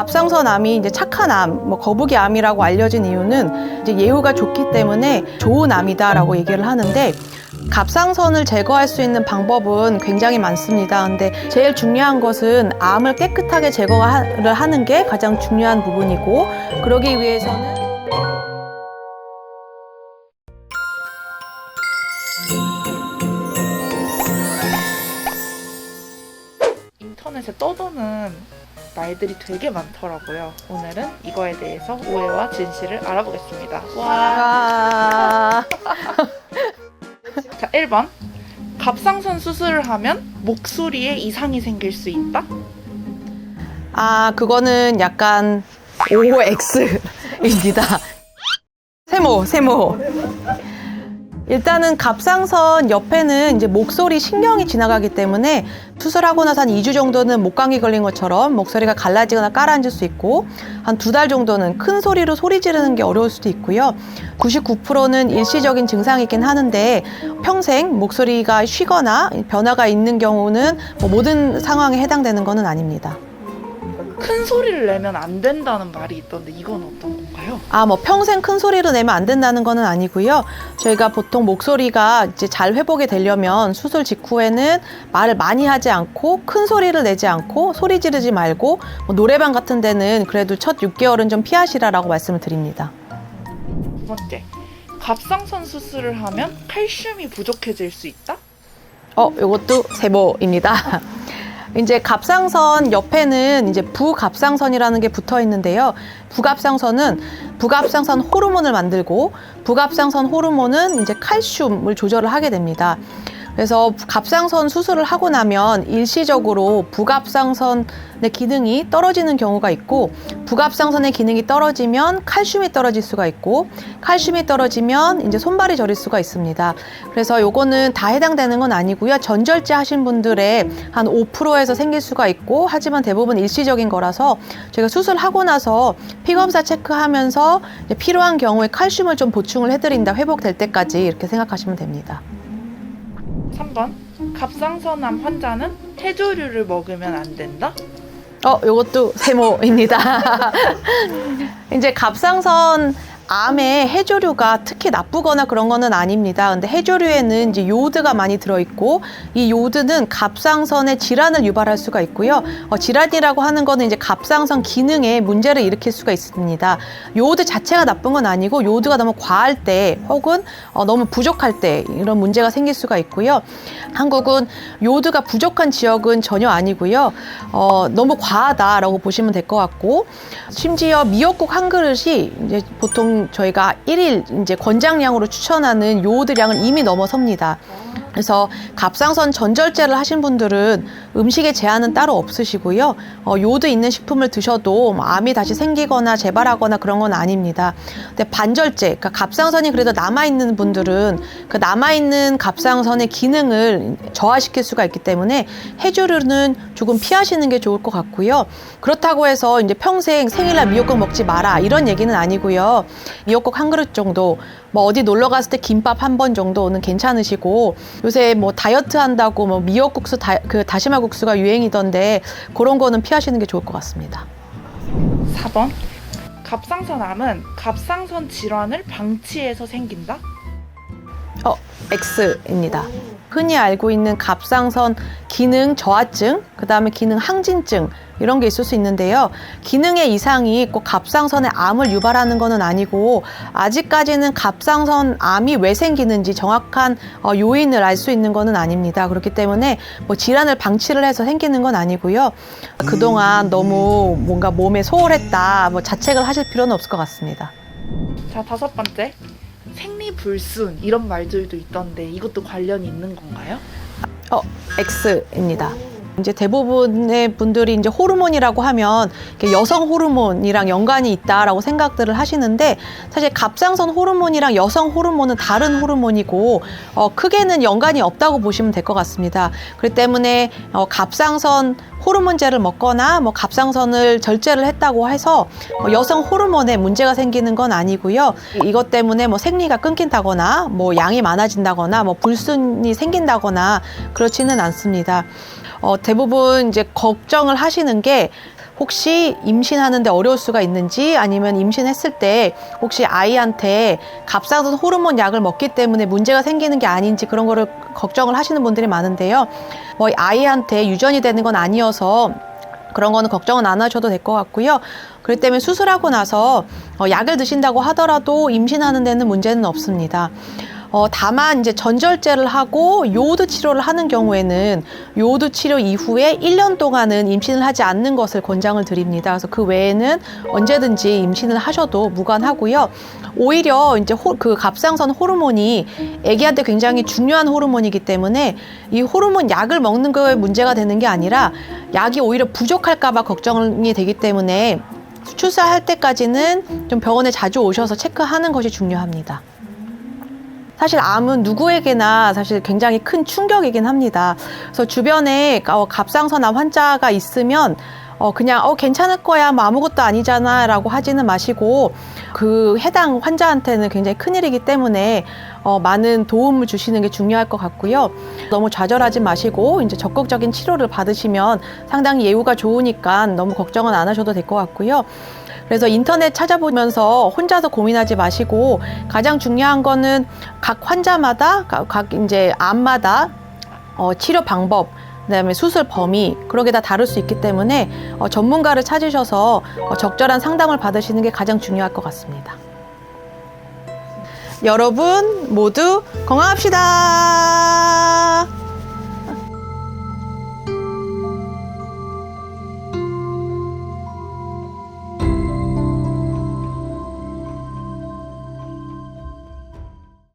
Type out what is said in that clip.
갑상선암이 이제 착한 암, 뭐 거북이 암이라고 알려진 이유는 이제 예후가 좋기 때문에 좋은 암이다라고 얘기를 하는데 갑상선을 제거할 수 있는 방법은 굉장히 많습니다. 근데 제일 중요한 것은 암을 깨끗하게 제거를 하는 게 가장 중요한 부분이고 그러기 위해서는 인터넷에 떠도는 말들이 되게 많더라고요. 오늘은 이거에 대해서 오해와 진실을 알아보겠습니다. 와. 와. 자, 1번. 갑상선 수술을 하면 목소리에 이상이 생길 수 있다? 아, 그거는 약간 OX입니다. 세모, 세모. 일단은 갑상선 옆에는 이제 목소리 신경이 지나가기 때문에 수술하고 나서 한 2주 정도는 목감기 걸린 것처럼 목소리가 갈라지거나 깔아앉을 수 있고 한 두 달 정도는 큰 소리로 소리 지르는 게 어려울 수도 있고요. 99%는 일시적인 증상이긴 하는데 평생 목소리가 쉬거나 변화가 있는 경우는 뭐 모든 상황에 해당되는 것은 아닙니다. 큰 소리를 내면 안 된다는 말이 있던데 이건 어떤 건가요? 아, 뭐 평생 큰 소리로 내면 안 된다는 거는 아니고요. 저희가 보통 목소리가 이제 잘 회복이 되려면 수술 직후에는 말을 많이 하지 않고 큰 소리를 내지 않고 소리 지르지 말고 뭐 노래방 같은 데는 그래도 첫 6개월은 좀 피하시라라고 말씀을 드립니다. 두 번째. 갑상선 수술을 하면 칼슘이 부족해질 수 있다? 어, 요것도 세모입니다. 이제 갑상선 옆에는 이제 부갑상선이라는 게 붙어 있는데요. 부갑상선은 부갑상선 호르몬을 만들고 부갑상선 호르몬은 이제 칼슘을 조절을 하게 됩니다. 그래서 갑상선 수술을 하고 나면 일시적으로 부갑상선의 기능이 떨어지는 경우가 있고 부갑상선의 기능이 떨어지면 칼슘이 떨어질 수가 있고 칼슘이 떨어지면 이제 손발이 저릴 수가 있습니다. 그래서 요거는 다 해당되는 건 아니고요. 전절제 하신 분들의 한 5%에서 생길 수가 있고 하지만 대부분 일시적인 거라서 저희가 수술하고 나서 피 검사 체크하면서 이제 필요한 경우에 칼슘을 좀 보충을 해드린다 회복될 때까지 이렇게 생각하시면 됩니다. 3번. 갑상선암 환자는 해조류를 먹으면 안 된다? 어, 요것도 세모입니다. 이제 갑상선 암에 해조류가 특히 나쁘거나 그런 거는 아닙니다. 근데 해조류에는 이제 요오드가 많이 들어있고 이 요오드는 갑상선의 질환을 유발할 수가 있고요. 어, 질환이라고 하는 거는 이제 갑상선 기능에 문제를 일으킬 수가 있습니다. 요오드 자체가 나쁜 건 아니고 요오드가 너무 과할 때 혹은 어, 너무 부족할 때 이런 문제가 생길 수가 있고요. 한국은 요오드가 부족한 지역은 전혀 아니고요. 어, 너무 과하다라고 보시면 될 것 같고 심지어 미역국 한 그릇이 이제 보통 저희가 일일 이제 권장량으로 추천하는 요오드량을 이미 넘어섭니다. 그래서 갑상선 전절제를 하신 분들은 음식에 제한은 따로 없으시고요. 어, 요오드 있는 식품을 드셔도 뭐 암이 다시 생기거나 재발하거나 그런 건 아닙니다. 근데 반절제, 그러니까 갑상선이 그래도 남아 있는 분들은 그 남아 있는 갑상선의 기능을 저하시킬 수가 있기 때문에 해조류는 조금 피하시는 게 좋을 것 같고요. 그렇다고 해서 이제 평생 생일날 미역국 먹지 마라 이런 얘기는 아니고요. 미역국 한 그릇 정도, 뭐 어디 놀러 갔을 때 김밥 한 번 정도는 괜찮으시고 요새 뭐 다이어트 한다고 뭐 미역국수 다, 그 다시마 국수가 유행이던데 그런 거는 피하시는 게 좋을 것 같습니다. 4번. 갑상선암은 갑상선 질환을 방치해서 생긴다? 어, X입니다. 흔히 알고 있는 갑상선 기능 저하증, 그 다음에 기능 항진증, 이런 게 있을 수 있는데요. 기능의 이상이 꼭 갑상선에 암을 유발하는 것은 아니고, 아직까지는 갑상선 암이 왜 생기는지 정확한 어, 요인을 알 수 있는 것은 아닙니다. 그렇기 때문에 뭐 질환을 방치를 해서 생기는 건 아니고요. 그동안 너무 뭔가 몸에 소홀했다, 뭐 자책을 하실 필요는 없을 것 같습니다. 자, 다섯 번째. 생리불순 이런 말들도 있던데 이것도 관련이 있는 건가요? 어, X입니다. 이제 대부분의 분들이 이제 호르몬이라고 하면 여성 호르몬이랑 연관이 있다라고 생각들을 하시는데 사실 갑상선 호르몬이랑 여성 호르몬은 다른 호르몬이고 어, 크게는 연관이 없다고 보시면 될 것 같습니다. 그렇기 때문에 어, 갑상선 호르몬제를 먹거나 뭐 갑상선을 절제를 했다고 해서 뭐 여성 호르몬에 문제가 생기는 건 아니고요. 이것 때문에 뭐 생리가 끊긴다거나 뭐 양이 많아진다거나 뭐 불순이 생긴다거나 그렇지는 않습니다. 어, 대부분 이제 걱정을 하시는 게 혹시 임신하는데 어려울 수가 있는지 아니면 임신했을 때 혹시 아이한테 갑상선 호르몬 약을 먹기 때문에 문제가 생기는 게 아닌지 그런 거를 걱정을 하시는 분들이 많은데요. 뭐 아이한테 유전이 되는 건 아니어서 그런 거는 걱정은 안 하셔도 될 것 같고요. 그렇기 때문에 수술하고 나서 어, 약을 드신다고 하더라도 임신하는 데는 문제는 없습니다. 어, 다만 이제 전절제를 하고 요오드 치료를 하는 경우에는 요오드 치료 이후에 1년 동안은 임신을 하지 않는 것을 권장을 드립니다. 그래서 그 외에는 언제든지 임신을 하셔도 무관하고요. 오히려 이제 호, 그 갑상선 호르몬이 아기한테 굉장히 중요한 호르몬이기 때문에 이 호르몬 약을 먹는 거에 문제가 되는 게 아니라 약이 오히려 부족할까봐 걱정이 되기 때문에 출산할 때까지는 좀 병원에 자주 오셔서 체크하는 것이 중요합니다. 사실 암은 누구에게나 사실 굉장히 큰 충격이긴 합니다. 그래서 주변에 어, 갑상선암 환자가 있으면 어, 그냥 어, 괜찮을 거야, 뭐 아무것도 아니잖아 라고 하지는 마시고 그 해당 환자한테는 굉장히 큰일이기 때문에 어, 많은 도움을 주시는 게 중요할 것 같고요. 너무 좌절하지 마시고 이제 적극적인 치료를 받으시면 상당히 예후가 좋으니까 너무 걱정은 안 하셔도 될 것 같고요. 그래서 인터넷 찾아보면서 혼자서 고민하지 마시고 가장 중요한 거는 각 환자마다 각- 각 이제 암마다 어, 치료 방법 그다음에 수술 범위 그런 게 다 다를 수 있기 때문에 어, 전문가를 찾으셔서 어, 적절한 상담을 받으시는 게 가장 중요할 것 같습니다. 여러분 모두 건강합시다.